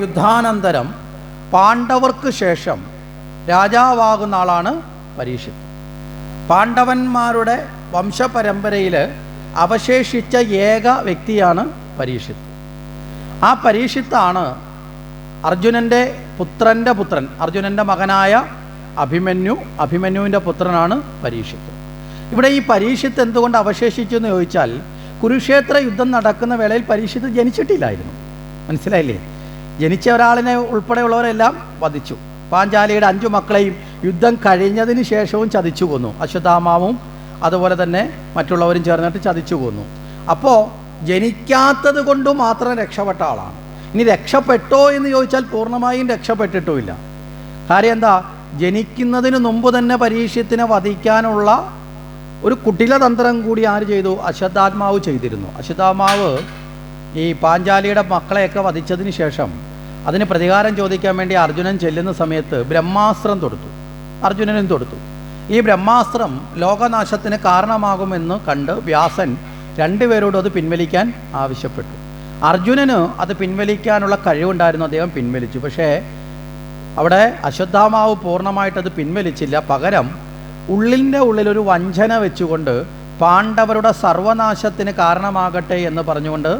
യുദ്ധാനന്തരം പാണ്ഡവർക്ക് ശേഷം രാജാവാകുന്ന ആളാണ് പരീക്ഷിത് പാണ്ഡവന്മാരുടെ വംശപരമ്പരയിൽ അവശേഷിച്ച ഏക വ്യക്തിയാണ് പരീക്ഷിത് ആ പരീക്ഷിത്താണ് അർജുനന്റെ പുത്രന്റെ പുത്രൻ അർജുനന്റെ മകനായ അഭിമന്യു അഭിമന്യുവിന്റെ പുത്രനാണ് പരീക്ഷിത് ഇവിടെ ഈ പരീക്ഷിത്ത് എന്തുകൊണ്ട് അവശേഷിച്ചു എന്ന് ചോദിച്ചാൽ കുരുക്ഷേത്ര യുദ്ധം നടക്കുന്ന വേളയിൽ പരീക്ഷിത്ത് ജനിച്ചിട്ടില്ലായിരുന്നു. മനസ്സിലായില്ലേ? ജനിച്ച ഒരാളിനെ ഉൾപ്പെടെയുള്ളവരെല്ലാം വധിച്ചു. പാഞ്ചാലിയുടെ അഞ്ചു മക്കളെയും യുദ്ധം കഴിഞ്ഞതിന് ശേഷവും ചതിച്ചു കൊന്നു. അശ്വത്ഥാമാവും അതുപോലെ തന്നെ മറ്റുള്ളവരും ചേർന്നിട്ട് ചതിച്ചു കൊന്നു. അപ്പോൾ ജനിക്കാത്തത് കൊണ്ട് മാത്രം രക്ഷപ്പെട്ട ആളാണ്. ഇനി രക്ഷപ്പെട്ടോ എന്ന് ചോദിച്ചാൽ പൂർണമായും രക്ഷപ്പെട്ടിട്ടുമില്ല. കാര്യം എന്താ? ജനിക്കുന്നതിന് മുമ്പ് തന്നെ പരീക്ഷത്തിനെ വധിക്കാനുള്ള ഒരു കുട്ടിലതന്ത്രം കൂടി ആര് ചെയ്തു? അശ്വത്ഥാത്മാവ് ചെയ്തിരുന്നു. അശ്വത്ഥാത്മാവ് ഈ പാഞ്ചാലിയുടെ മക്കളെയൊക്കെ വധിച്ചതിന് ശേഷം അതിന് പ്രതികാരം ചോദിക്കാൻ വേണ്ടി അർജുനൻ ചെല്ലുന്ന സമയത്ത് ബ്രഹ്മാസ്ത്രം തൊടുത്തു. അർജുനനും തൊടുത്തു. ഈ ബ്രഹ്മാസ്ത്രം ലോകനാശത്തിന് കാരണമാകുമെന്ന് കണ്ട് വ്യാസൻ രണ്ടുപേരോടും അത് പിൻവലിക്കാൻ ആവശ്യപ്പെട്ടു. അർജുനന് അത് പിൻവലിക്കാനുള്ള കഴിവുണ്ടായിരുന്നു അദ്ദേഹം പിൻവലിച്ചു. പക്ഷേ അവിടെ അശ്വത്ഥാമാവ് പൂർണമായിട്ട് അത് പിൻവലിച്ചില്ല. പകരം ഉള്ളിന്റെ ഉള്ളിലൊരു വഞ്ചന വെച്ചുകൊണ്ട് പാണ്ഡവരുടെ സർവനാശത്തിന് കാരണമാകട്ടെ എന്ന് പറഞ്ഞുകൊണ്ട്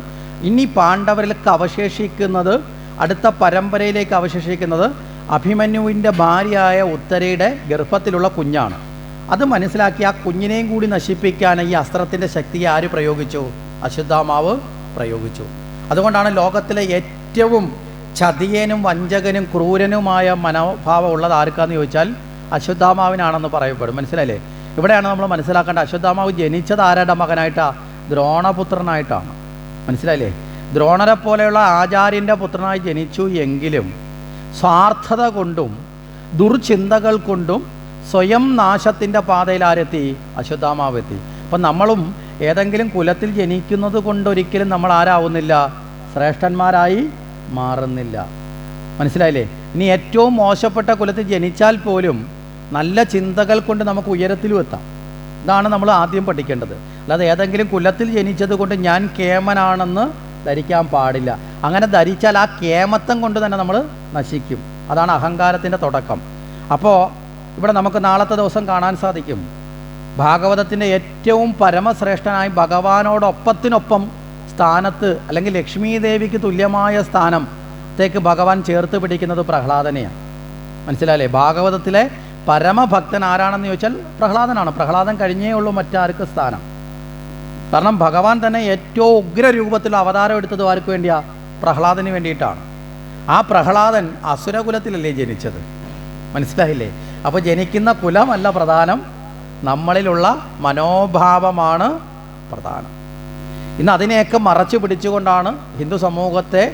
ഇനി പാണ്ഡവരിൽ അവശേഷിക്കുന്നത് അടുത്ത പരമ്പരയിലേക്ക് അവശേഷിക്കുന്നത് അഭിമന്യുവിന്റെ ഭാര്യയായ ഉത്തരയുടെ ഗർഭത്തിലുള്ള കുഞ്ഞാണ്. അത് മനസ്സിലാക്കി ആ കുഞ്ഞിനെയും കൂടി നശിപ്പിക്കാൻ ഈ അസ്ത്രത്തിന്റെ ശക്തി ആര് പ്രയോഗിച്ചു? അശുദ്ധാമാവ് പ്രയോഗിച്ചു. അതുകൊണ്ടാണ് ലോകത്തിലെ ഏറ്റവും ചതിയനും വഞ്ചകനും ക്രൂരനുമായ മനോഭാവം ഉള്ളത് ആർക്കാന്ന് ചോദിച്ചാൽ അശ്വത്ഥാമാവിനാണെന്ന് പറയപ്പെടും. മനസ്സിലല്ലേ ഇവിടെയാണ് നമ്മൾ മനസ്സിലാക്കേണ്ട അശ്വത്ഥാമാവ് ജനിച്ചത് ആരുടെ മകനായിട്ടാ? ദ്രോണപുത്രനായിട്ടാണ്. മനസ്സിലായില്ലേ? ദ്രോണരെ പോലെയുള്ള ആചാര്യന്റെ പുത്രനായി ജനിച്ചു എങ്കിലും സ്വാർത്ഥത കൊണ്ടും ദുർചിന്തകൾ കൊണ്ടും സ്വയം നാശത്തിന്റെ പാതയിൽ ആരെത്തി? അശ്വത്ഥാമാവെത്തി അപ്പം നമ്മളും ഏതെങ്കിലും കുലത്തിൽ ജനിക്കുന്നത് കൊണ്ടൊരിക്കലും നമ്മൾ ആരാവുന്നില്ല. ശ്രേഷ്ഠന്മാരായി മാറുന്നില്ല. മനസ്സിലായില്ലേ? ഇനി ഏറ്റവും മോശപ്പെട്ട കുലത്തിൽ ജനിച്ചാൽ പോലും നല്ല ചിന്തകൾ കൊണ്ട് നമുക്ക് ഉയരത്തിലും എത്താം. ഇതാണ് നമ്മൾ ആദ്യം പഠിക്കേണ്ടത്. അല്ലാതെ ഏതെങ്കിലും കുലത്തിൽ ജനിച്ചത് കൊണ്ട് ഞാൻ കേമനാണെന്ന് ധരിക്കാൻ പാടില്ല. അങ്ങനെ ധരിച്ചാൽ ആ കേമത്തം കൊണ്ട് തന്നെ നമ്മൾ നശിക്കും. അതാണ് അഹങ്കാരത്തിന്റെ തുടക്കം. അപ്പോൾ ഇവിടെ നമുക്ക് നാളത്തെ ദിവസം കാണാൻ സാധിക്കും. ഭാഗവതത്തിന്റെ ഏറ്റവും പരമശ്രേഷ്ഠനായി ഭഗവാനോടൊപ്പത്തിനൊപ്പം സ്ഥാനത്ത് അല്ലെങ്കിൽ ലക്ഷ്മീദേവിക്ക് തുല്യമായ സ്ഥാനത്തേക്ക് ഭഗവാൻ ചേർത്ത് പിടിക്കുന്നത് പ്രഹ്ലാദനെയാണ്. മനസ്സിലായില്ലേ? ഭാഗവതത്തിലെ പരമഭക്തൻ ആരാണെന്ന് ചോദിച്ചാൽ പ്രഹ്ലാദനാണ്. പ്രഹ്ലാദൻ കഴിഞ്ഞേ ഉള്ളൂ മറ്റാർക്ക് സ്ഥാനം. കാരണം ഭഗവാൻ തന്നെ ഏറ്റവും ഉഗ്രരൂപത്തിൽ അവതാരം എടുത്തത് ആർക്ക് വേണ്ടിയാ? പ്രഹ്ലാദന് വേണ്ടിയിട്ടാണ്. ആ പ്രഹ്ലാദൻ അസുരകുലത്തിലല്ലേ ജനിച്ചത്? മനസ്സിലായില്ലേ? അപ്പോൾ ജനിക്കുന്ന കുലമല്ല പ്രധാനം നമ്മളിലുള്ള മനോഭാവമാണ് പ്രധാനം. ഇന്ന് അതിനെയൊക്കെ മറച്ചു പിടിച്ചുകൊണ്ടാണ് ഹിന്ദു സമൂഹത്തെ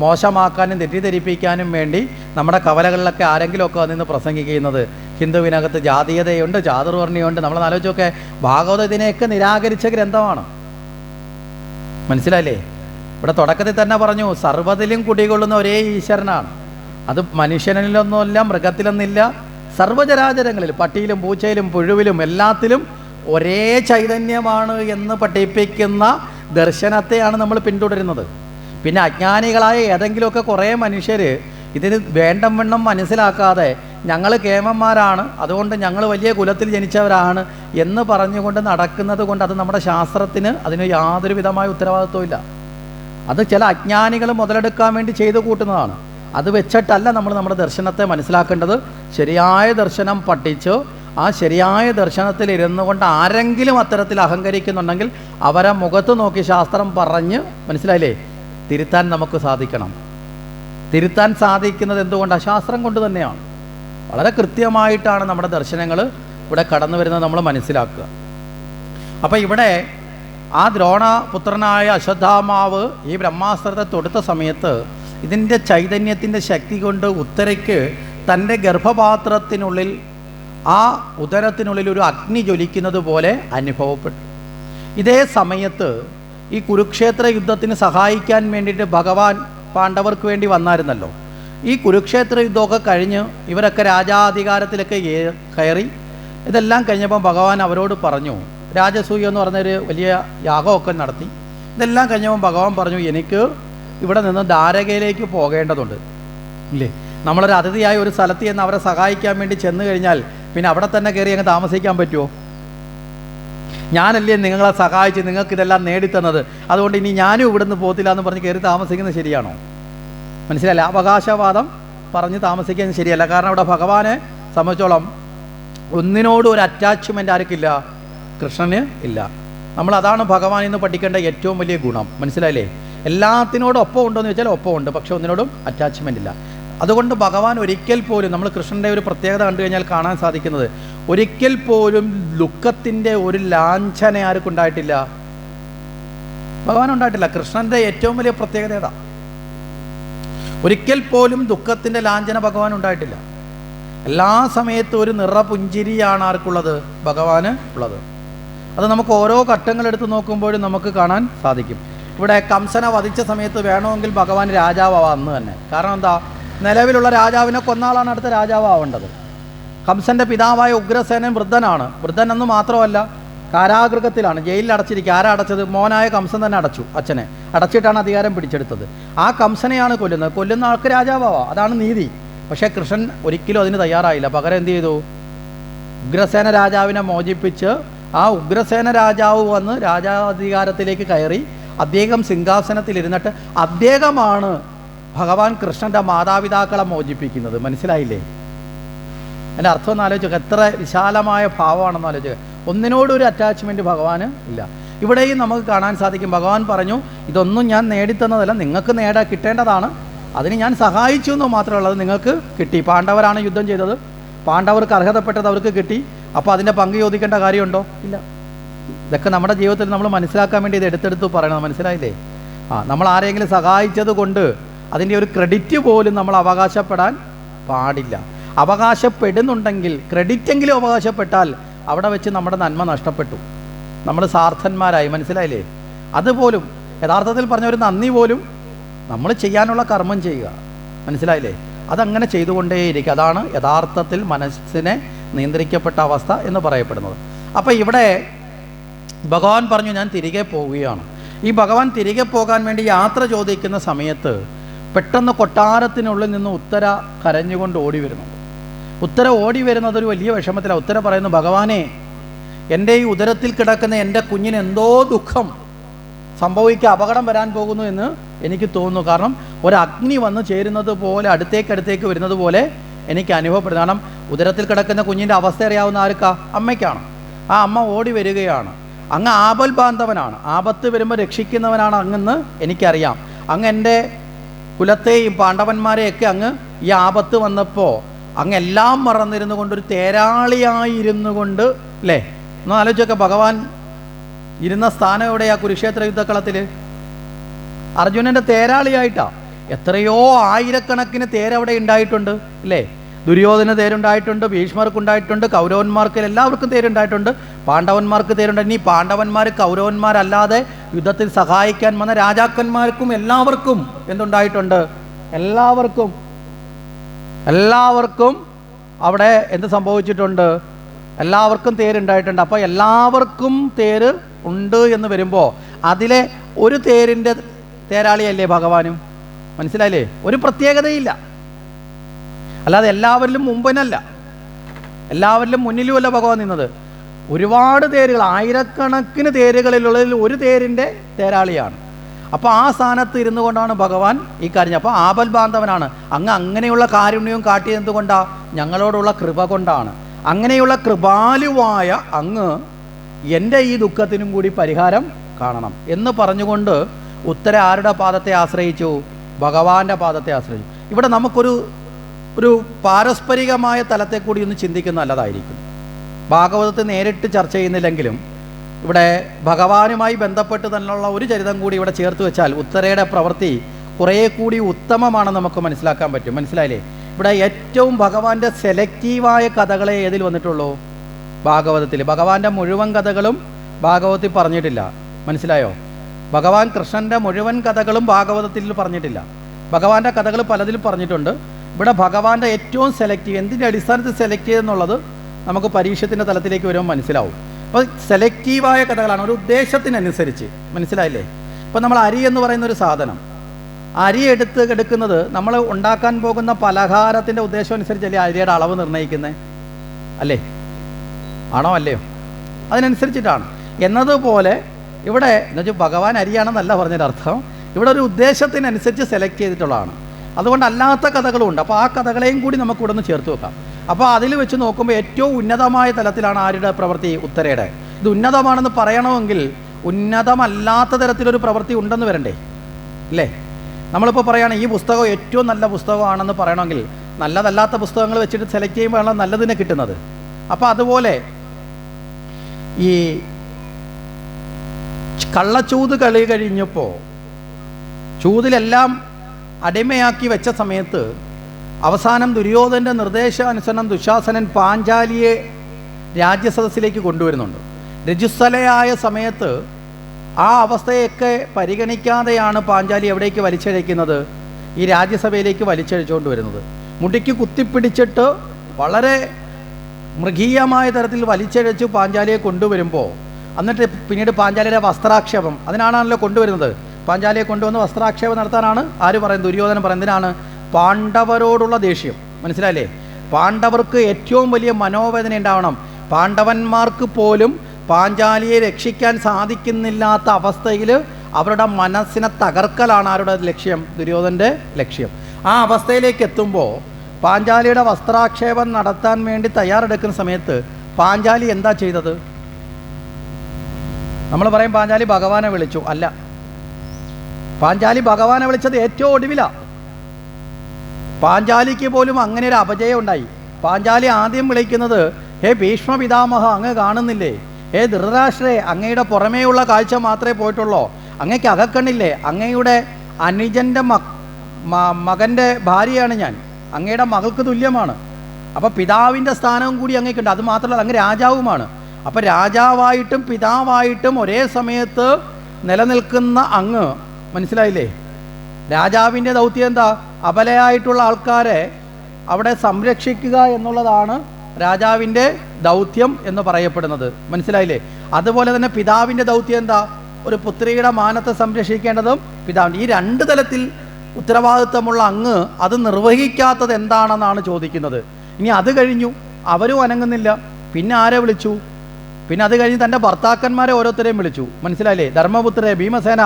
മോശമാക്കാനും തെറ്റിദ്ധരിപ്പിക്കാനും വേണ്ടി നമ്മുടെ കവലകളിലൊക്കെ ആരെങ്കിലുമൊക്കെ നിന്ന് പ്രസംഗിക്കുന്നത് ഹിന്ദുവിനകത്ത് ജാതീയതയുണ്ട് ചാതുർവർണയുണ്ട്. നമ്മൾ ആലോചിച്ചൊക്കെ ഭാഗവത ഇതിനെയൊക്കെ നിരാകരിച്ച ഗ്രന്ഥമാണ്. മനസ്സിലായില്ലേ? ഇവിടെ തുടക്കത്തിൽ തന്നെ പറഞ്ഞു സർവത്തിലും കുടികൊള്ളുന്ന ഒരേ ഈശ്വരനാണ്. അത് മനുഷ്യനിലൊന്നുമില്ല മൃഗത്തിലൊന്നില്ല സർവചരാചരങ്ങളിൽ പട്ടിയിലും പൂച്ചയിലും പുഴുവിലും എല്ലാത്തിലും ഒരേ ചൈതന്യമാണ് എന്ന് പഠിപ്പിക്കുന്ന ദർശനത്തെയാണ് നമ്മൾ പിന്തുടരുന്നത്. പിന്നെ അജ്ഞാനികളായ ഏതെങ്കിലുമൊക്കെ കുറേ മനുഷ്യർ ഇതിന് വേണ്ടം വണ്ണം മനസ്സിലാക്കാതെ ഞങ്ങൾ കേമന്മാരാണ്. അതുകൊണ്ട് ഞങ്ങൾ വലിയ കുലത്തിൽ ജനിച്ചവരാണ് എന്ന് പറഞ്ഞുകൊണ്ട് നടക്കുന്നത് കൊണ്ട് അത് നമ്മുടെ ശാസ്ത്രത്തിന് അതിന് യാതൊരു വിധമായ ഉത്തരവാദിത്വം ഇല്ല. അത് ചില അജ്ഞാനികൾ മുതലെടുക്കാൻ വേണ്ടി ചെയ്തു കൂട്ടുന്നതാണ്. അത് വെച്ചിട്ടല്ല നമ്മൾ നമ്മുടെ ദർശനത്തെ മനസ്സിലാക്കേണ്ടത്. ശരിയായ ദർശനം പഠിച്ച് ആ ശരിയായ ദർശനത്തിൽ ഇരുന്നു കൊണ്ട് ആരെങ്കിലും അത്തരത്തിൽ അഹങ്കരിക്കുന്നുണ്ടെങ്കിൽ അവരെ മുഖത്ത് നോക്കി ശാസ്ത്രം പറഞ്ഞ് മനസ്സിലായില്ലേ? തിരുത്താൻ നമുക്ക് സാധിക്കണം. തിരുത്താൻ സാധിക്കുന്നത് എന്തുകൊണ്ടാണ് ശാസ്ത്രം കൊണ്ട് തന്നെയാണ്. വളരെ കൃത്യമായിട്ടാണ് നമ്മുടെ ദർശനങ്ങൾ ഇവിടെ കടന്നു വരുന്നത് നമ്മൾ മനസ്സിലാക്കുക. അപ്പോൾ ഇവിടെ ആ ദ്രോണപുത്രനായ അശ്വത്ഥാമാവ് ഈ ബ്രഹ്മാസ്ത്രത്തെ തൊടുത്ത സമയത്ത് ഇതിന്റെ ചൈതന്യത്തിന്റെ ശക്തി കൊണ്ട് ഉത്തരയ്ക്ക് തന്റെ ഗർഭപാത്രത്തിനുള്ളിൽ ആ ഉദരത്തിനുള്ളിൽ ഒരു അഗ്നി ജ്വലിക്കുന്നത് പോലെ അനുഭവപ്പെട്ടു. ഇതേ സമയത്ത് ഈ കുരുക്ഷേത്ര യുദ്ധത്തിന് സഹായിക്കാൻ വേണ്ടിയിട്ട് ഭഗവാൻ പാണ്ഡവർക്ക് വേണ്ടി വന്നായിരുന്നല്ലോ. ഈ കുരുക്ഷേത്ര യുദ്ധമൊക്കെ കഴിഞ്ഞ് ഇവരൊക്കെ രാജാധികാരത്തിലൊക്കെ കയറി. ഇതെല്ലാം കഴിഞ്ഞപ്പോൾ ഭഗവാൻ അവരോട് പറഞ്ഞു രാജസൂയ എന്ന് പറഞ്ഞൊരു വലിയ യാഗമൊക്കെ നടത്തി. ഇതെല്ലാം കഴിഞ്ഞപ്പോൾ ഭഗവാൻ പറഞ്ഞു എനിക്ക് ഇവിടെ നിന്ന് ധാരകയിലേക്ക് പോകേണ്ടതുണ്ട്. ഇല്ലേ? നമ്മളൊരു അതിഥിയായ ഒരു സ്ഥലത്ത് ചെന്ന് അവരെ സഹായിക്കാൻ വേണ്ടി ചെന്ന് കഴിഞ്ഞാൽ പിന്നെ അവിടെ തന്നെ കയറി അങ്ങ് താമസിക്കാൻ പറ്റുമോ? ഞാനല്ലേ നിങ്ങളെ സഹായിച്ച് നിങ്ങൾക്ക് ഇതെല്ലാം നേടിത്തന്നത്? അതുകൊണ്ട് ഇനി ഞാനും ഇവിടുന്ന് പോകത്തില്ല എന്ന് പറഞ്ഞ് കയറി താമസിക്കുന്നത് ശരിയാണോ? മനസ്സിലായില്ല? അവകാശവാദം പറഞ്ഞ് താമസിക്കാൻ ശരിയല്ല. കാരണം അവിടെ ഭഗവാനെ സംബന്ധിച്ചോളം ഒന്നിനോടും ഒരു അറ്റാച്ച്മെന്റ് ആർക്കില്ല? കൃഷ്ണന് ഇല്ല. നമ്മൾ അതാണ് ഭഗവാൻ ഇന്ന് പഠിക്കേണ്ട ഏറ്റവും വലിയ ഗുണം. മനസ്സിലായില്ലേ? എല്ലാത്തിനോടും ഒപ്പം ഉണ്ടോ എന്ന് വെച്ചാൽ ഒപ്പം ഉണ്ട്. പക്ഷെ ഒന്നിനോടും അറ്റാച്ച്മെന്റ് ഇല്ല. അതുകൊണ്ട് ഭഗവാൻ ഒരിക്കൽ പോലും നമ്മൾ കൃഷ്ണന്റെ ഒരു പ്രത്യേകത കണ്ടു കഴിഞ്ഞാൽ കാണാൻ സാധിക്കുന്നത് ഒരിക്കൽ പോലും ദുഃഖത്തിന്റെ ഒരു ലാഞ്ചന ആർക്കുണ്ടായിട്ടില്ല? ഭഗവാൻ ഉണ്ടായിട്ടില്ല. കൃഷ്ണന്റെ ഏറ്റവും വലിയ പ്രത്യേകത ഏതാ? ഒരിക്കൽ പോലും ദുഃഖത്തിന്റെ ലാഞ്ചന ഭഗവാൻ ഉണ്ടായിട്ടില്ല. എല്ലാ സമയത്തും ഒരു നിറപുഞ്ചിരിയാണ് ആർക്കുള്ളത്? ഭഗവാന് ഉള്ളത്. അത് നമുക്ക് ഓരോ ഘട്ടങ്ങൾ എടുത്ത് നോക്കുമ്പോഴും നമുക്ക് കാണാൻ സാധിക്കും. ഇവിടെ കംസനെ വധിച്ച സമയത്ത് വേണമെങ്കിൽ ഭഗവാൻ രാജാവാ അന്ന് തന്നെ. കാരണം എന്താ? നിലവിലുള്ള രാജാവിനെ കൊന്നാളാണ് അടുത്ത രാജാവാവേണ്ടത്. കംസന്റെ പിതാവായ ഉഗ്രസേനൻ വൃദ്ധനാണ്. വൃദ്ധൻ എന്ന് മാത്രമല്ല കാരാഗൃഹത്തിലാണ്. ജയിലിൽ അടച്ചിരിക്കുക. ആരാ അടച്ചത്? മോനായ കംസൻ തന്നെ അടച്ചു അച്ഛനെ. അടച്ചിട്ടാണ് അധികാരം പിടിച്ചെടുത്തത്. ആ കംസനെയാണ് കൊല്ലുന്നത്. കൊല്ലുന്ന ആൾക്ക് രാജാവാ അതാണ് നീതി. പക്ഷേ കൃഷ്ണൻ ഒരിക്കലും അതിന് തയ്യാറായില്ല. പകരം എന്ത് ചെയ്തു? ഉഗ്രസേന രാജാവിനെ മോചിപ്പിച്ച് ആ ഉഗ്രസേന രാജാവ് വന്ന് രാജാധികാരത്തിലേക്ക് കയറി അദ്ദേഹം സിംഹാസനത്തിൽ ഇരുന്നിട്ട് അദ്ദേഹമാണ് ഭഗവാൻ കൃഷ്ണന്റെ മാതാപിതാക്കളെ മോചിപ്പിക്കുന്നത്. മനസ്സിലായില്ലേ? എന്റെ അർത്ഥം ഒന്ന് ആലോചിക്കുക എത്ര വിശാലമായ ഭാവമാണെന്ന് ആലോചിക്കുക ഒന്നിനോടും ഒരു അറ്റാച്ച്മെന്റ് ഭഗവാന് ഇല്ല. ഇവിടെയും നമുക്ക് കാണാൻ സാധിക്കും. ഭഗവാൻ പറഞ്ഞു ഇതൊന്നും ഞാൻ നേടിത്തന്നതല്ല. നിങ്ങൾക്ക് നേടാ കിട്ടേണ്ടതാണ്. അതിന് ഞാൻ സഹായിച്ചു എന്ന് മാത്രമേ ഉള്ളത് നിങ്ങൾക്ക് കിട്ടി. പാണ്ഡവരാണ് യുദ്ധം ചെയ്തത്. പാണ്ഡവർക്ക് അർഹതപ്പെട്ടത് അവർക്ക് കിട്ടി. അപ്പോൾ അതിന്റെ പങ്ക് ചോദിക്കേണ്ട കാര്യമുണ്ടോ? ഇല്ല. ഇതൊക്കെ നമ്മുടെ ജീവിതത്തിൽ നമ്മൾ മനസ്സിലാക്കാൻ വേണ്ടി ഇത് എടുത്തെടുത്ത് പറയണം. മനസ്സിലായില്ലേ? ആ നമ്മൾ ആരെങ്കിലും സഹായിച്ചത് കൊണ്ട് അതിന്റെ ഒരു ക്രെഡിറ്റ് പോലും നമ്മൾ അവകാശപ്പെടാൻ പാടില്ല. അവകാശപ്പെടുന്നുണ്ടെങ്കിൽ ക്രെഡിറ്റെങ്കിലും അവകാശപ്പെട്ടാൽ അവിടെ വെച്ച് നമ്മുടെ നന്മ നഷ്ടപ്പെട്ടു. നമ്മൾ സാർത്ഥന്മാരായി മനസ്സിലായില്ലേ? അതുപോലും യഥാർത്ഥത്തിൽ പറഞ്ഞ ഒരു നന്ദി പോലും നമ്മൾ ചെയ്യാനുള്ള കർമ്മം ചെയ്യുക. മനസ്സിലായില്ലേ? അതങ്ങനെ ചെയ്തുകൊണ്ടേയിരിക്കുക. അതാണ് യഥാർത്ഥത്തിൽ മനസ്സിനെ നിയന്ത്രിക്കപ്പെട്ട അവസ്ഥ എന്ന് പറയപ്പെടുന്നത്. അപ്പോൾ ഇവിടെ ഭഗവാൻ പറഞ്ഞു ഞാൻ തിരികെ പോവുകയാണ്. ഈ ഭഗവാൻ തിരികെ പോകാൻ വേണ്ടി യാത്ര ചോദിക്കുന്ന സമയത്ത് പെട്ടെന്ന് കൊട്ടാരത്തിനുള്ളിൽ നിന്ന് ഉത്തര കരഞ്ഞുകൊണ്ട് ഓടി വരുന്നുണ്ട്. ഉത്തര ഓടി വരുന്നത് ഒരു വലിയ വിഷമത്തിലാണ് ഉത്തര പറയുന്നു ഭഗവാനെ എന്റെ ഈ ഉദരത്തിൽ കിടക്കുന്ന എന്റെ കുഞ്ഞിന് എന്തോ ദുഃഖം സംഭവിക്കുക അപകടം വരാൻ പോകുന്നു എന്ന് എനിക്ക് തോന്നുന്നു. കാരണം ഒരു അഗ്നി വന്ന് ചേരുന്നത് പോലെ അടുത്തേക്ക് അടുത്തേക്ക് വരുന്നത് പോലെ എനിക്ക് അനുഭവപ്പെടുന്നു. കാരണം ഉദരത്തിൽ കിടക്കുന്ന കുഞ്ഞിന്റെ അവസ്ഥ അറിയാവുന്ന ആർക്കാ? അമ്മയ്ക്കാണ്. ആ അമ്മ ഓടി വരികയാണ്. അങ്ങ് ആപൽ ബാന്ധവനാണ്. ആപത്ത് വരുമ്പോൾ രക്ഷിക്കുന്നവനാണ് അങ്ങെന്ന് എനിക്കറിയാം. അങ്ങ് എന്റെ കുലത്തെയും പാണ്ഡവന്മാരെയൊക്കെ അങ്ങ് ഈ ആപത്ത് വന്നപ്പോൾ അങ്ങ് എല്ലാം മറന്നിരുന്നു കൊണ്ട് ഒരു തേരാളിയായിരുന്നു കൊണ്ട് അല്ലേ ഒന്ന് ആലോചിച്ചൊക്കെ ഭഗവാൻ ഇരുന്ന സ്ഥാനം എവിടെയാ കുരുക്ഷേത്ര യുദ്ധക്കളത്തിൽ? അർജുനന്റെ തേരാളിയായിട്ടാ. എത്രയോ ആയിരക്കണക്കിന് തേരവിടെ ഉണ്ടായിട്ടുണ്ട് അല്ലേ ദുര്യോധന തേരുണ്ടായിട്ടുണ്ട് ഭീഷ്മർക്കുണ്ടായിട്ടുണ്ട് കൗരവന്മാർക്ക് എല്ലാവർക്കും തേരുണ്ടായിട്ടുണ്ട് പാണ്ഡവന്മാർക്ക് തേരുണ്ട്. ഇനി പാണ്ഡവന്മാർ കൗരവന്മാരല്ലാതെ യുദ്ധത്തിൽ സഹായിക്കാൻ വന്ന രാജാക്കന്മാർക്കും എല്ലാവർക്കും എന്തുണ്ടായിട്ടുണ്ട്? എല്ലാവർക്കും. എല്ലാവർക്കും അവിടെ എന്ത് സംഭവിച്ചിട്ടുണ്ട്? എല്ലാവർക്കും തേരുണ്ടായിട്ടുണ്ട്. അപ്പോൾ എല്ലാവർക്കും തേര് ഉണ്ട് എന്ന് വരുമ്പോൾ അതിലെ ഒരു തേരിന്റെ തേരാളിയല്ലേ ഭഗവാനും? മനസ്സിലായില്ലേ? ഒരു പ്രത്യേകതയില്ല. അല്ലാതെ എല്ലാവരിലും മുമ്പനല്ല. എല്ലാവരിലും മുന്നിലുമല്ല ഭഗവാൻ നിന്നത്. ഒരുപാട് തേരുകൾ ആയിരക്കണക്കിന് തേരുകളിലുള്ളതിൽ ഒരു തേരിന്റെ തേരാളിയാണ്. അപ്പോൾ ആ സ്ഥാനത്ത് ഇരുന്നു കൊണ്ടാണ് ഭഗവാൻ ഈ കാര്യം അപ്പോൾ ആപൽ ബാന്ധവനാണ്. അങ്ങ് അങ്ങനെയുള്ള കാരുണ്യവും കാട്ടിയത് കൊണ്ടാണ് ഞങ്ങളോടുള്ള കൃപ കൊണ്ടാണ്. അങ്ങനെയുള്ള കൃപാലുവായ അങ്ങ് എന്റെ ഈ ദുഃഖത്തിനും കൂടി പരിഹാരം കാണണം എന്ന് പറഞ്ഞുകൊണ്ട് ഉത്തര ആരുടെ പാദത്തെ ആശ്രയിച്ചു? ഭഗവാന്റെ പാദത്തെ ആശ്രയിച്ചു. ഇവിടെ നമുക്കൊരു ഒരു പാരസ്പരികമായ തലത്തെ കൂടി ഒന്ന് ചിന്തിക്കുന്ന നല്ലതായിരിക്കും. ഭാഗവതത്തെ നേരിട്ട് ചർച്ച ചെയ്യുന്നില്ലെങ്കിലും ഇവിടെ ഭഗവാനുമായി ബന്ധപ്പെട്ട് തന്നെയുള്ള ഒരു ചരിതം കൂടി ഇവിടെ ചേർത്ത് വെച്ചാൽ ഉത്തരയുടെ പ്രവൃത്തി കുറേ കൂടി ഉത്തമമാണെന്ന് നമുക്ക് മനസ്സിലാക്കാൻ പറ്റും. മനസ്സിലായില്ലേ? ഇവിടെ ഏറ്റവും ഭഗവാന്റെ സെലക്റ്റീവായ കഥകളെ ഏതിൽ വന്നിട്ടുള്ളൂ? ഭാഗവതത്തിൽ. ഭഗവാന്റെ മുഴുവൻ കഥകളും ഭാഗവതത്തിൽ പറഞ്ഞിട്ടില്ല. മനസ്സിലായോ? ഭഗവാൻ കൃഷ്ണന്റെ മുഴുവൻ കഥകളും ഭാഗവതത്തിൽ പറഞ്ഞിട്ടില്ല. ഭഗവാന്റെ കഥകൾ പലതിൽ പറഞ്ഞിട്ടുണ്ട്. ഇവിടെ ഭഗവാന്റെ ഏറ്റവും സെലക്റ്റീവ് എന്തിന്റെ അടിസ്ഥാനത്തിൽ സെലക്ട് ചെയ്തെന്നുള്ളത് നമുക്ക് പരീക്ഷത്തിന്റെ തലത്തിലേക്ക് വരുമ്പോൾ മനസ്സിലാവും. അപ്പോൾ സെലക്റ്റീവായ കഥകളാണ് ഒരു ഉദ്ദേശത്തിനനുസരിച്ച്. മനസ്സിലായില്ലേ? ഇപ്പോൾ നമ്മൾ അരി എന്ന് പറയുന്ന ഒരു സാധനം. അരി എടുത്ത് എടുക്കുന്നത് നമ്മൾ ഉണ്ടാക്കാൻ പോകുന്ന പലഹാരത്തിന്റെ ഉദ്ദേശം അനുസരിച്ചല്ലേ അരിയുടെ അളവ് നിർണയിക്കുന്നത്? അല്ലേ? ആണോ അല്ലയോ? അതിനനുസരിച്ചിട്ടാണ്. എന്നതുപോലെ ഇവിടെ എന്നുവെച്ചാൽ ഭഗവാൻ അരിയാണെന്നല്ല പറഞ്ഞതിന്റെ അർത്ഥം ഇവിടെ ഒരു ഉദ്ദേശത്തിനനുസരിച്ച് സെലക്ട് ചെയ്തിട്ടുള്ളതാണ്. അതുകൊണ്ട് അല്ലാത്ത കഥകളും ഉണ്ട് അപ്പോൾ ആ കഥകളെയും കൂടി നമുക്ക് ഇവിടെ നിന്ന് ചേർത്ത് വെക്കാം. അപ്പോൾ അതിൽ വെച്ച് നോക്കുമ്പോൾ ഏറ്റവും ഉന്നതമായ തലത്തിലാണ് ആരുടെ പ്രവൃത്തി ഉത്തരയുടെ ഇത് ഉന്നതമാണെന്ന് പറയണമെങ്കിൽ ഉന്നതമല്ലാത്ത തരത്തിലൊരു പ്രവൃത്തി ഉണ്ടെന്ന് വരണ്ടേ? അല്ലേ നമ്മളിപ്പോൾ പറയുകയാണ് ഈ പുസ്തകം ഏറ്റവും നല്ല പുസ്തകമാണെന്ന് പറയണമെങ്കിൽ നല്ലതല്ലാത്ത പുസ്തകങ്ങൾ വെച്ചിട്ട് സെലക്ട് ചെയ്യുമ്പോഴാണ് നല്ലതിനെ കിട്ടുന്നത്. അപ്പോൾ അതുപോലെ ഈ കള്ളച്ചൂത് കളി കഴിഞ്ഞപ്പോൾ ചൂതിലെല്ലാം അടിമയാക്കി വെച്ച സമയത്ത് അവസാനം ദുര്യോധന്റെ നിർദ്ദേശാനുസരണം ദുശാസനൻ പാഞ്ചാലിയെ രാജ്യസദസ്സിലേക്ക് കൊണ്ടുവരുന്നുണ്ട്. രജുസ്ഥലയായ സമയത്ത് ആ അവസ്ഥയൊക്കെ പരിഗണിക്കാതെയാണ് പാഞ്ചാലി എവിടേക്ക് വലിച്ചഴയ്ക്കുന്നത്? ഈ രാജ്യസഭയിലേക്ക് വലിച്ചഴിച്ചുകൊണ്ട് വരുന്നത്. മുടിക്ക് കുത്തിപ്പിടിച്ചിട്ട് വളരെ മൃഗീയമായ തരത്തിൽ വലിച്ചഴച്ച് പാഞ്ചാലിയെ കൊണ്ടുവരുമ്പോൾ എന്നിട്ട് പിന്നീട് പാഞ്ചാലിയുടെ വസ്ത്രാക്ഷേപം അതിനാണല്ലോ കൊണ്ടുവരുന്നത്. പാഞ്ചാലിയെ കൊണ്ടുവന്ന് വസ്ത്രാക്ഷേപം നടത്താനാണ് ആര് പറയുന്നത്? ദുര്യോധനൻ പറയുന്നതിനാണ് പാണ്ഡവരോടുള്ള ദേഷ്യം. മനസ്സിലായില്ലേ? പാണ്ഡവർക്ക് ഏറ്റവും വലിയ മനോവേദന ഉണ്ടാവണം. പാണ്ഡവന്മാർക്ക് പോലും പാഞ്ചാലിയെ രക്ഷിക്കാൻ സാധിക്കുന്നില്ലാത്ത അവസ്ഥയിൽ അവരുടെ മനസ്സിനെ തകർക്കലാണ് ആരുടെ ലക്ഷ്യം? ദുര്യോധന്റെ ലക്ഷ്യം. ആ അവസ്ഥയിലേക്ക് എത്തുമ്പോൾ പാഞ്ചാലിയുടെ വസ്ത്രാക്ഷേപം നടത്താൻ വേണ്ടി തയ്യാറെടുക്കുന്ന സമയത്ത് പാഞ്ചാലി എന്താ ചെയ്തത്? നമ്മൾ പറയും പാഞ്ചാലി ഭഗവാനെ വിളിച്ചു. അല്ല. പാഞ്ചാലി ഭഗവാനെ വിളിച്ചത് ഏറ്റവും ഒടുവിലാണ് പാഞ്ചാലിക്ക് പോലും അങ്ങനെ ഒരു അപജയം ഉണ്ടായി പാഞ്ചാലി ആദ്യം വിളിക്കുന്നത് ഹേ ഭീഷ്മ പിതാമഹ അങ്ങ് കാണുന്നില്ലേ? ഹേ ധൃതരാഷ്ട്രേ അങ്ങയുടെ പുറമേയുള്ള കാഴ്ച മാത്രമേ പോയിട്ടുള്ളൂ? അങ്ങയ്ക്ക് അകക്കണ്ണില്ലേ? അങ്ങയുടെ അനുജന്റെ മകന്റെ ഭാര്യയാണ് ഞാൻ. അങ്ങയുടെ മകൾക്ക് തുല്യമാണ്. അപ്പോൾ പിതാവിന്റെ സ്ഥാനവും കൂടി അങ്ങേക്കുണ്ട്. അത് മാത്രമല്ല അങ്ങ് രാജാവുമാണ്. അപ്പോൾ രാജാവായിട്ടും പിതാവായിട്ടും ഒരേ സമയത്ത് നിലനിൽക്കുന്ന അങ്ങ് മനസ്സിലായില്ലേ? രാജാവിന്റെ ദൗത്യം എന്താ? അബലയായിട്ടുള്ള ആൾക്കാരെ അവിടെ സംരക്ഷിക്കുക എന്നുള്ളതാണ് രാജാവിന്റെ ദൗത്യം എന്ന് പറയപ്പെടുന്നത്. മനസ്സിലായില്ലേ? അതുപോലെ തന്നെ പിതാവിന്റെ ദൗത്യം എന്താ? ഒരു പുത്രിയുടെ മാനത്തെ സംരക്ഷിക്കേണ്ടതും പിതാവിന്റെ. ഈ രണ്ട് തലത്തിൽ ഉത്തരവാദിത്വമുള്ള അങ്ങ് അത് നിർവഹിക്കാത്തത് എന്താണെന്നാണ് ചോദിക്കുന്നത്. ഇനി അത് കഴിഞ്ഞു. അവരും അനങ്ങുന്നില്ല. പിന്നെ ആരെ വിളിച്ചു? പിന്നെ അത് കഴിഞ്ഞ് തന്റെ ഭർത്താക്കന്മാരെ ഓരോരുത്തരെയും വിളിച്ചു. മനസ്സിലായില്ലേ? ധർമ്മപുത്രരെ ഭീമസേന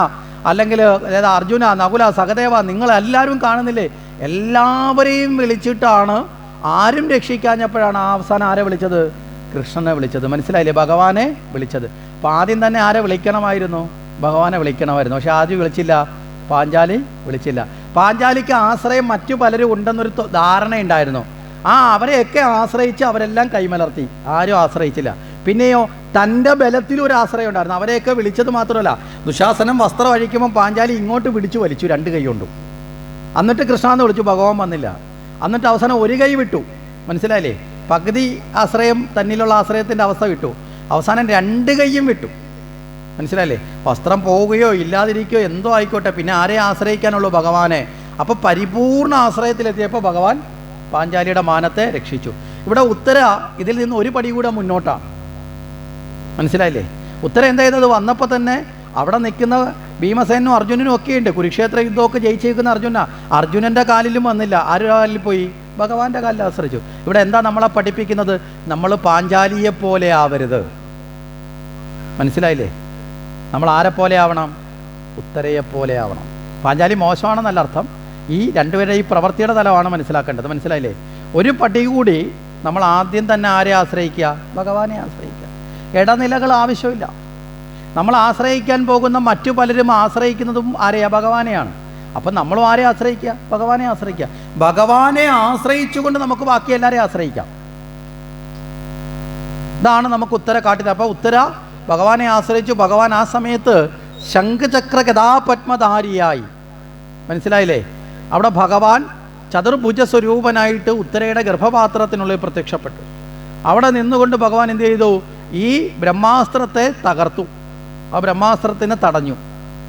അല്ലെങ്കിൽ അതായത് അർജുന നകുല സഹദേവ നിങ്ങളെല്ലാവരും കാണുന്നില്ലേ? എല്ലാവരെയും വിളിച്ചിട്ടാണ് ആരും രക്ഷിക്കാഞ്ഞപ്പോഴാണ് അവസാനം ആരെ വിളിച്ചത്? കൃഷ്ണനെ വിളിച്ചത്. മനസ്സിലായില്ലേ? ഭഗവാനെ വിളിച്ചത്. അപ്പം ആദ്യം തന്നെ ആരെ വിളിക്കണമായിരുന്നു? ഭഗവാനെ വിളിക്കണമായിരുന്നു. പക്ഷെ ആദ്യം വിളിച്ചില്ല. പാഞ്ചാലി വിളിച്ചില്ല. പാഞ്ചാലിക്ക് ആശ്രയം മറ്റു പലരും ഉണ്ടെന്നൊരു ധാരണ ധാരണയുണ്ടായിരുന്നു. ആ അവരെയൊക്കെ ആശ്രയിച്ച് അവരെല്ലാം കൈമലർത്തി. ആരും ആശ്രയിച്ചില്ല. പിന്നെയോ തന്റെ ബലത്തിൽ ഒരു ആശ്രയം ഉണ്ടായിരുന്നു. അവരെയൊക്കെ വിളിച്ചത് മാത്രമല്ല ദുശാസനം വസ്ത്രം അഴിക്കുമ്പോൾ പാഞ്ചാലി ഇങ്ങോട്ട് പിടിച്ചു വലിച്ചു രണ്ട് കൈ കൊണ്ടും. എന്നിട്ട് കൃഷ്ണാന്ന് വിളിച്ചു ഭഗവാൻ വന്നില്ല. എന്നിട്ട് അവസാനം ഒരു കൈ വിട്ടു. മനസ്സിലായില്ലേ? പകുതി ആശ്രയം തന്നിലുള്ള ആശ്രയത്തിന്റെ അവസ്ഥ വിട്ടു. അവസാനം രണ്ട് കൈയും വിട്ടു. മനസ്സിലായില്ലേ? വസ്ത്രം പോവുകയോ ഇല്ലാതിരിക്കുകയോ എന്തോ ആയിക്കോട്ടെ പിന്നെ ആരെ ആശ്രയിക്കാനുള്ളൂ ഭഗവാനെ? അപ്പോൾ പരിപൂർണ ആശ്രയത്തിലെത്തിയപ്പോൾ ഭഗവാൻ പാഞ്ചാലിയുടെ മാനത്തെ രക്ഷിച്ചു. ഇവിടെ ഉത്തര ഇതിൽ നിന്ന് ഒരു പടി കൂടെ മുന്നോട്ടാണ്. മനസ്സിലായില്ലേ? ഉത്തരം എന്താ ചെയ്തത് വന്നപ്പോൾ തന്നെ അവിടെ നിൽക്കുന്ന ഭീമസേനും അർജുനനും ഒക്കെ ഉണ്ട്. കുരുക്ഷേത്ര യുദ്ധമൊക്കെ ജയിച്ചേക്കുന്ന അർജുന. അർജുനന്റെ കാലിലും വന്നില്ല. ആരുടെ കാലിൽ പോയി? ഭഗവാന്റെ കാലിൽ ആശ്രയിച്ചു. ഇവിടെ എന്താ നമ്മളെ പഠിപ്പിക്കുന്നത്? നമ്മൾ പാഞ്ചാലിയെ പോലെ ആവരുത്. മനസ്സിലായില്ലേ? നമ്മൾ ആരെ പോലെ ആവണം? ഉത്തരയെ പോലെ ആവണം. പാഞ്ചാലി മോശമാണെന്നല്ല അർത്ഥം. ഈ രണ്ടുപേരുടെ ഈ പ്രവൃത്തിയുടെ തലമാണ് മനസ്സിലാക്കേണ്ടത്. മനസ്സിലായില്ലേ? ഒരു പടി കൂടി നമ്മൾ ആദ്യം തന്നെ ആരെ ആശ്രയിക്കുക? ഭഗവാനെ ആശ്രയിക്കുക. ഇടനിലകൾ ആവശ്യമില്ല. നമ്മൾ ആശ്രയിക്കാൻ പോകുന്ന മറ്റു പലരും ആശ്രയിക്കുന്നതും ആരെയാ? ഭഗവാനെയാണ്. അപ്പം നമ്മളും ആരെ ആശ്രയിക്കുക? ഭഗവാനെ ആശ്രയിക്കുക. ഭഗവാനെ ആശ്രയിച്ചുകൊണ്ട് നമുക്ക് ബാക്കി എല്ലാവരെയും ആശ്രയിക്കാം. ഇതാണ് നമുക്ക് ഉത്തര കാട്ടിയത് അപ്പോൾ ഉത്തര ഭഗവാനെ ആശ്രയിച്ചു. ഭഗവാൻ ആ സമയത്ത് ശംഖചക്ര ഗതാപത്മധാരിയായി മനസ്സിലായില്ലേ? അവിടെ ഭഗവാൻ ചതുർഭുജ സ്വരൂപനായിട്ട് ഉത്തരയുടെ ഗർഭപാത്രത്തിനുള്ളിൽ പ്രത്യക്ഷപ്പെട്ടു. അവിടെ നിന്നുകൊണ്ട് ഭഗവാൻ എന്ത് ചെയ്തു? ഈ ബ്രഹ്മാസ്ത്രത്തെ തകർത്തു. ആ ബ്രഹ്മാസ്ത്രത്തിനെ തടഞ്ഞു.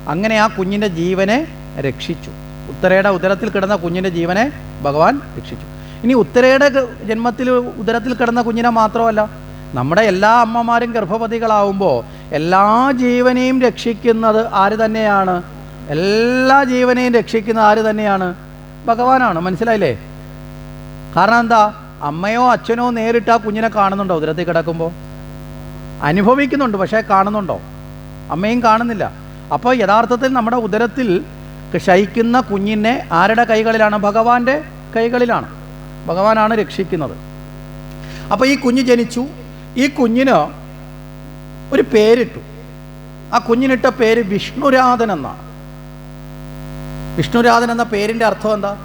അങ്ങനെ ആ കുഞ്ഞിന്റെ ജീവനെ രക്ഷിച്ചു. ഉത്തരയുടെ ഉദരത്തിൽ കിടന്ന കുഞ്ഞിന്റെ ജീവനെ ഭഗവാൻ രക്ഷിച്ചു. ഇനി ഉത്തരയുടെ ജന്മത്തിൽ ഉദരത്തിൽ കിടന്ന കുഞ്ഞിനെ മാത്രമല്ല നമ്മുടെ എല്ലാ അമ്മമാരും ഗർഭവതികളാവുമ്പോൾ എല്ലാ ജീവനെയും രക്ഷിക്കുന്നത് ആര് തന്നെയാണ്? എല്ലാ ജീവനെയും രക്ഷിക്കുന്ന ആര് തന്നെയാണ്? ഭഗവാനാണ്. മനസ്സിലായില്ലേ? കാരണം എന്താ? അമ്മയോ അച്ഛനോ നേരിട്ട് ആ കുഞ്ഞിനെ കാണുന്നുണ്ടോ ഉദരത്തിൽ കിടക്കുമ്പോൾ അനുഭവിക്കുന്നുണ്ട് പക്ഷേ കാണുന്നുണ്ടോ? അമ്മയും കാണുന്നില്ല. അപ്പോൾ യഥാർത്ഥത്തിൽ നമ്മുടെ ഉദരത്തിൽ ശയിക്കുന്ന കുഞ്ഞിനെ ആരുടെ കൈകളിലാണ്? ഭഗവാന്റെ കൈകളിലാണ്. ഭഗവാനാണ് രക്ഷിക്കുന്നത്. അപ്പോൾ ഈ കുഞ്ഞ് ജനിച്ചു. ഈ കുഞ്ഞിന് ഒരു പേരിട്ടു. ആ കുഞ്ഞിനിട്ട പേര് വിഷ്ണുരാധൻ എന്നാണ്. വിഷ്ണുരാധൻ എന്ന പേരിന്റെ അർത്ഥം എന്താ?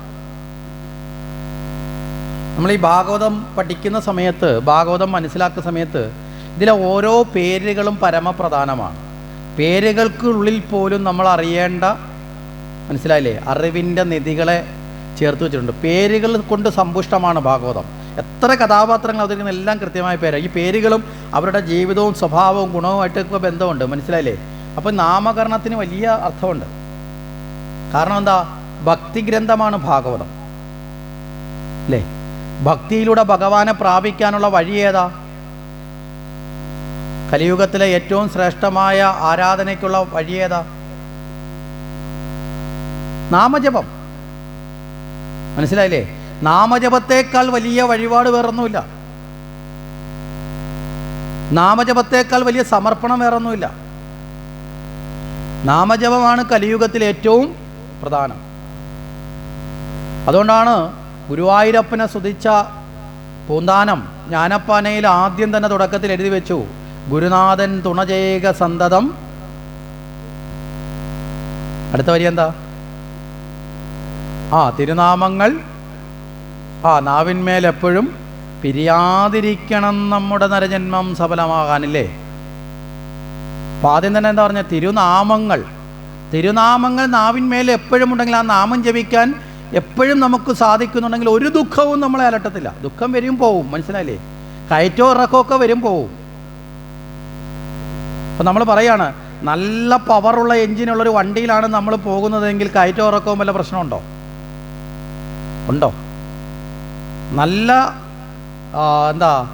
നമ്മൾ ഈ ഭാഗവതം പഠിക്കുന്ന സമയത്ത് ഭാഗവതം മനസ്സിലാക്കുന്ന സമയത്ത് ഇതിലെ ഓരോ പേരുകളും പരമപ്രധാനമാണ്. പേരുകൾക്കുള്ളിൽ പോലും നമ്മൾ അറിയേണ്ട മനസ്സിലായില്ലേ? അറിവിന്റെ നിധികളെ ചേർത്ത് വെച്ചിട്ടുണ്ട്. പേരുകൾ കൊണ്ട് സമ്പുഷ്ടമാണ് ഭാഗവതം. എത്ര കഥാപാത്രങ്ങൾ അവതരിക്കുന്ന എല്ലാം കൃത്യമായ പേരാണ്. ഈ പേരുകളും അവരുടെ ജീവിതവും സ്വഭാവവും ഗുണവുമായിട്ടൊക്കെ ബന്ധമുണ്ട്. മനസ്സിലായില്ലേ? അപ്പോൾ നാമകരണത്തിന് വലിയ അർത്ഥമുണ്ട്. കാരണം എന്താ? ഭക്തി ഗ്രന്ഥമാണ് ഭാഗവതം. അല്ലേ? ഭക്തിയിലൂടെ ഭഗവാനെ പ്രാപിക്കാനുള്ള വഴി ഏതാ? കലിയുഗത്തിലെ ഏറ്റവും ശ്രേഷ്ഠമായ ആരാധനയ്ക്കുള്ള വഴി ഏതാ നാമജപം. മനസ്സിലായില്ലേ? നാമജപത്തേക്കാൾ വലിയ വഴിപാട് വേറൊന്നുമില്ല. നാമജപത്തേക്കാൾ വലിയ സമർപ്പണം വേറൊന്നുമില്ല. നാമജപമാണ് കലിയുഗത്തിലെ ഏറ്റവും പ്രധാനം. അതുകൊണ്ടാണ് ഗുരുവായൂരപ്പനെ സ്തുതിച്ച പൂന്താനം ജ്ഞാനപ്പാനയിൽ ആദ്യം തന്നെ തുടക്കത്തിൽ എഴുതി വെച്ചു. ഗുരുനാഥൻ തുണജേക സന്തതം. അടുത്ത വരി എന്താ? ആ തിരുനാമങ്ങൾ ആ നാവിന്മേലെപ്പോഴും പിരിയാതിരിക്കണം നമ്മുടെ നരജന്മം സഫലമാകാനില്ലേ? അപ്പം ആദ്യം തന്നെ എന്താ പറഞ്ഞ? തിരുനാമങ്ങൾ. തിരുനാമങ്ങൾ നാവിന്മേൽ എപ്പോഴും ഉണ്ടെങ്കിൽ ആ നാമം ജപിക്കാൻ എപ്പോഴും നമുക്ക് സാധിക്കുന്നുണ്ടെങ്കിൽ ഒരു ദുഃഖവും നമ്മളെ അലട്ടത്തില്ല. ദുഃഖം വരും പോവും മനസ്സിലായില്ലേ? കയറ്റോ ഇറക്കമൊക്കെ വരും പോവും. അപ്പം നമ്മൾ പറയാണ് നല്ല പവറുള്ള എഞ്ചിനുള്ളൊരു വണ്ടിയിലാണ് നമ്മൾ പോകുന്നതെങ്കിൽ കയറ്റം ഇറക്കവും വല്ല പ്രശ്നമുണ്ടോ? ഉണ്ടോ? നല്ല എന്താ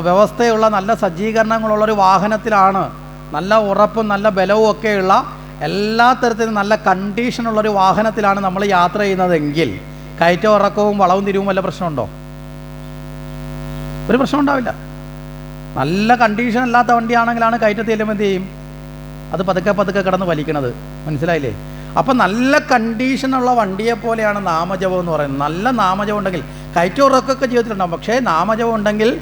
വ്യവസ്ഥയുള്ള നല്ല സജ്ജീകരണങ്ങളുള്ളൊരു വാഹനത്തിലാണ് നല്ല ഉറപ്പും നല്ല ബലവും ഒക്കെയുള്ള എല്ലാ തരത്തിലും നല്ല കണ്ടീഷനുള്ളൊരു വാഹനത്തിലാണ് നമ്മൾ യാത്ര ചെയ്യുന്നതെങ്കിൽ കയറ്റവും ഇറക്കവും വളവും തിരിവും വല്ല പ്രശ്നമുണ്ടോ? ഒരു പ്രശ്നം ഉണ്ടാവില്ല നല്ല കണ്ടീഷൻ അല്ലാത്ത വണ്ടിയാണെങ്കിലാണ് കയറ്റത്തിൽ ചെല്ലുമ്പോൾ എന്ത് ചെയ്യും? അത് പതുക്കെ പതുക്കെ കിടന്ന് വലിക്കണത്. മനസ്സിലായില്ലേ? അപ്പം നല്ല കണ്ടീഷനുള്ള വണ്ടിയെ പോലെയാണ് നാമജപം എന്ന് പറയുന്നത്. നല്ല നാമജപം ഉണ്ടെങ്കിൽ കയറ്റുറക്കൊക്കെ ജീവിതത്തിലുണ്ടാവും. പക്ഷേ നാമജപം ഉണ്ടെങ്കിൽ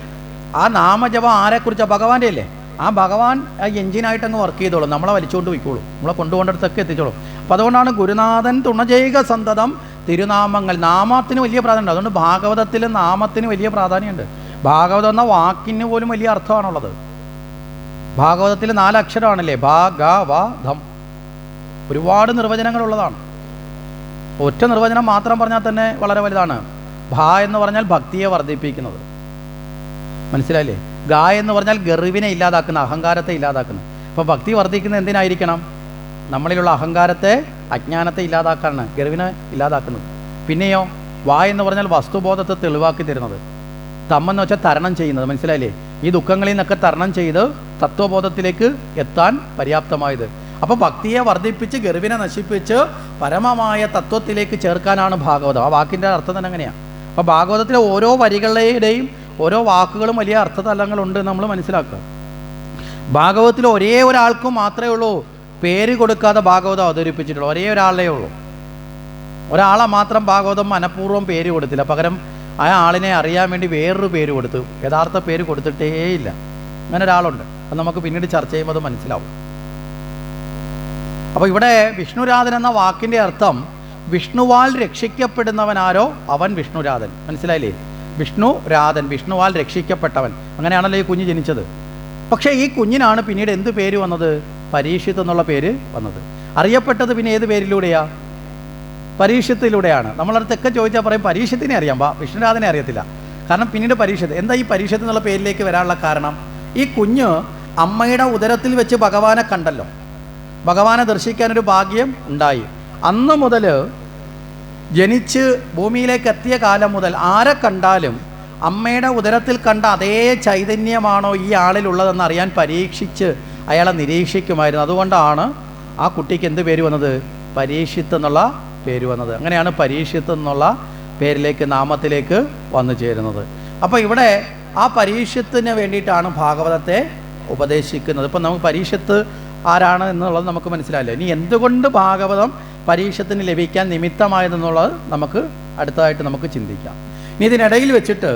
ആ നാമജപം ആരെക്കുറിച്ചാണ് ഭഗവാന്റെ അല്ലേ? ആ ഭഗവാൻ ആ എഞ്ചിനായിട്ട് അങ്ങ് വർക്ക് ചെയ്തോളും. നമ്മളെ വലിച്ചുകൊണ്ട് പോയിക്കോളും. നമ്മളെ കൊണ്ടുപോകേണ്ടടുത്തൊക്കെ എത്തിച്ചോളും. അപ്പം അതുകൊണ്ടാണ് ഗുരുനാഥൻ തുണജൈക സന്തതം തിരുനാമങ്ങൾ നാമത്തിന് വലിയ പ്രാധാന്യമുണ്ട്. അതുകൊണ്ട് ഭാഗവതത്തിൽ നാമത്തിന് വലിയ പ്രാധാന്യമുണ്ട്. ഭാഗവതം എന്ന വാക്കിന് പോലും വലിയ അർത്ഥമാണുള്ളത്. ഭാഗവതത്തിൽ നാലക്ഷരമാണല്ലേ? ഭാ ഗ ഒരുപാട് നിർവചനങ്ങളുള്ളതാണ്. ഒറ്റ നിർവചനം മാത്രം പറഞ്ഞാൽ തന്നെ വളരെ വലുതാണ്. ഭ എന്ന് പറഞ്ഞാൽ ഭക്തിയെ വർദ്ധിപ്പിക്കുന്നത്. മനസ്സിലായില്ലേ? ഗ എന്ന് പറഞ്ഞാൽ ഗർവിനെ ഇല്ലാതാക്കുന്ന അഹങ്കാരത്തെ ഇല്ലാതാക്കുന്ന. അപ്പോൾ ഭക്തി വർദ്ധിക്കുന്നത് എന്തിനായിരിക്കണം? നമ്മളിലുള്ള അഹങ്കാരത്തെ അജ്ഞാനത്തെ ഇല്ലാതാക്കാനാണ് ഗർവിനെ ഇല്ലാതാക്കുന്നത്. പിന്നെയോ വാ എന്ന് പറഞ്ഞാൽ വസ്തുബോധത്തെ തെളിവാക്കി തരുന്നത്. തമ്മെന്ന് വെച്ചാൽ തരണം ചെയ്യുന്നത്. മനസ്സിലായില്ലേ? ഈ ദുഃഖങ്ങളിൽ നിന്നൊക്കെ തരണം ചെയ്ത് തത്വബോധത്തിലേക്ക് എത്താൻ പര്യാപ്തമായത്. അപ്പോൾ ഭക്തിയെ വർദ്ധിപ്പിച്ച് ഗർവിനെ നശിപ്പിച്ച് പരമമായ തത്വത്തിലേക്ക് ചേർക്കാനാണ് ഭാഗവതം. ആ വാക്കിന്റെ അർത്ഥം തന്നെ അങ്ങനെയാണ് അപ്പോൾ ഭാഗവതത്തിലെ ഓരോ വരികളുടെയും ഓരോ വാക്കുകളും വലിയ അർത്ഥതലങ്ങളുണ്ട് നമ്മൾ മനസ്സിലാക്കുക. ഭാഗവതത്തിൽ ഒരേ ഒരാൾക്കും മാത്രമേ ഉള്ളൂ പേര് കൊടുക്കാതെ ഭാഗവതം അവതരിപ്പിച്ചിട്ടുള്ളൂ. ഒരേ ഒരാളേ ഉള്ളൂ. ഒരാളെ മാത്രം ഭാഗവതം മനഃപൂർവം പേര് കൊടുത്തില്ല. പകരം ആ ആളിനെ അറിയാൻ വേണ്ടി വേറൊരു പേര് കൊടുത്തു. യഥാർത്ഥ പേര് കൊടുത്തിട്ടേയില്ല അങ്ങനെ ഒരാളുണ്ട്. അത് നമുക്ക് പിന്നീട് ചർച്ച ചെയ്യുമ്പോൾ അത് മനസ്സിലാവും. അപ്പോൾ ഇവിടെ വിഷ്ണുരാധൻ എന്ന വാക്കിന്റെ അർത്ഥം വിഷ്ണുവാൽ രക്ഷിക്കപ്പെടുന്നവനാരോ അവൻ വിഷ്ണുരാധൻ. മനസ്സിലായില്ലേ? വിഷ്ണു രാധൻ വിഷ്ണുവാൽ രക്ഷിക്കപ്പെട്ടവൻ. അങ്ങനെയാണല്ലോ ഈ കുഞ്ഞ് ജനിച്ചത്. പക്ഷേ ഈ കുഞ്ഞിനാണ് പിന്നീട് എന്ത് പേര് വന്നത്? പരീക്ഷിത് എന്നുള്ള പേര് വന്നത്. അറിയപ്പെട്ടത് പിന്നെ ഏത് പേരിലൂടെയാ? പരീക്ഷത്തിലൂടെയാണ്. നമ്മളടുത്തൊക്കെ ചോദിച്ചാൽ പറയും പരീക്ഷത്തിനെ അറിയാം. വാ വിഷ്ണുരാധനെ അറിയത്തില്ല. കാരണം പിന്നീട് പരീക്ഷത്ത് എന്താ ഈ പരീക്ഷത്ത് എന്നുള്ള പേരിലേക്ക് വരാനുള്ള കാരണം? ഈ കുഞ്ഞ് അമ്മയുടെ ഉദരത്തിൽ വെച്ച് ഭഗവാനെ കണ്ടല്ലോ. ഭഗവാനെ ദർശിക്കാനൊരു ഭാഗ്യം ഉണ്ടായി. അന്ന് മുതൽ ജനിച്ച് ഭൂമിയിലേക്ക് എത്തിയ കാലം മുതൽ ആരെ കണ്ടാലും അമ്മയുടെ ഉദരത്തിൽ കണ്ട അതേ ചൈതന്യമാണോ ഈ ആളിലുള്ളതെന്ന് അറിയാൻ പരീക്ഷിച്ച് അയാളെ നിരീക്ഷിക്കുമായിരുന്നു. അതുകൊണ്ടാണ് ആ കുട്ടിക്ക് എന്ത് പേര് വന്നത്? പരീക്ഷിത്ത് എന്നുള്ള പേര് വന്നത്. അങ്ങനെയാണ് പരീക്ഷിത്ത് എന്നുള്ള പേരിലേക്ക് നാമത്തിലേക്ക് വന്നു ചേരുന്നത്. അപ്പോൾ ഇവിടെ ആ പരീക്ഷത്തിന് വേണ്ടിയിട്ടാണ് ഭാഗവതത്തെ ഉപദേശിക്കുന്നത്. ഇപ്പം നമുക്ക് പരീക്ഷത്ത് ആരാണ് എന്നുള്ളത് നമുക്ക് മനസ്സിലായില്ല. ഇനി എന്തുകൊണ്ട് ഭാഗവതം പരീക്ഷത്തിന് ലഭിക്കാൻ നിമിത്തമായതെന്നുള്ളത് നമുക്ക് അടുത്തതായിട്ട് നമുക്ക് ചിന്തിക്കാം. ഇനി ഇതിനിടയിൽ വെച്ചിട്ട്